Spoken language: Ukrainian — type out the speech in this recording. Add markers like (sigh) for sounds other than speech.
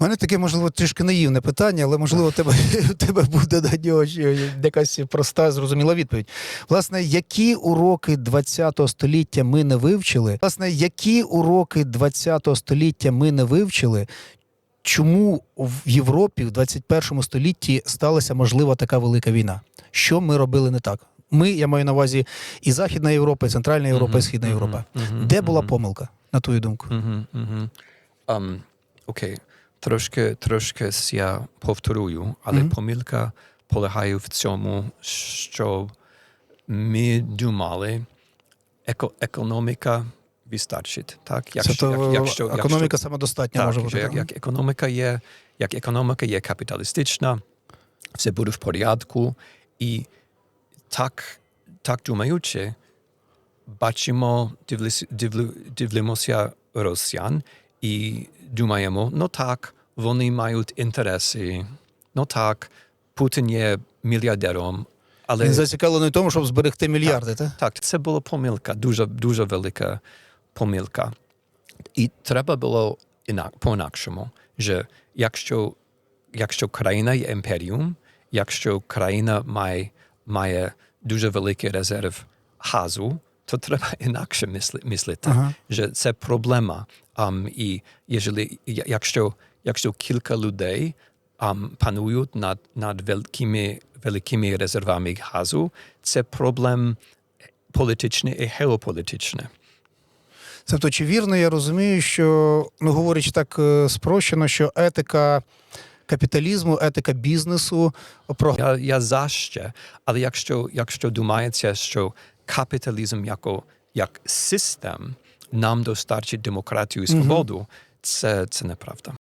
У мене таке, можливо, трішки наївне питання, але можливо, у тебе, (laughs) у тебе буде на нього якась проста, зрозуміла відповідь. Власне, які уроки ХХ століття ми не вивчили? Власне, які уроки ХХ століття ми не вивчили? Чому в Європі в 21 столітті сталася можлива така велика війна? Що ми робили не так? Ми, я маю на увазі, і Західна Європа, і Центральна Європа, і Східна Європа. Де була помилка, на твою думку? Угу, угу. Um, окей, трошки, трошки я повторюю, але Мгм. помилка полягає в цьому, що ми думали, еко, економіка вистачить. Так? Це то економіка самодостатня так, може що бути. як, як економіка є, як економіка є капіталістична, все буде в порядку, і так, так думаючи, бачимо, дивлюсь- дивлю- дивимося росіян і думаємо, ну так, вони мають інтереси, ну так, Путін є мільярдером, але Він зацікавлений в тому, щоб зберегти мільярди, так? так, це була помилка, дуже, дуже велика помилка. І треба було інак, по-інакшому, що якщо, якщо країна є імперіум, якщо країна має, має дуже великий резерв газу, то треба інакше мисли, мислити, Ага. що це проблема. Um, і єжели, якщо, якщо кілька людей um, панують над, над великими, великими резервами газу, це проблем політичний і геополітичний. Тобто, чи вірно я розумію, що, ну говорячи так е, спрощено, що етика капіталізму, етика бізнесу про Я, я за ще, але якщо, якщо думається, що капіталізм як, як систем nam dostarczyć demokrację i swobodę, mm -hmm. to, to nieprawda.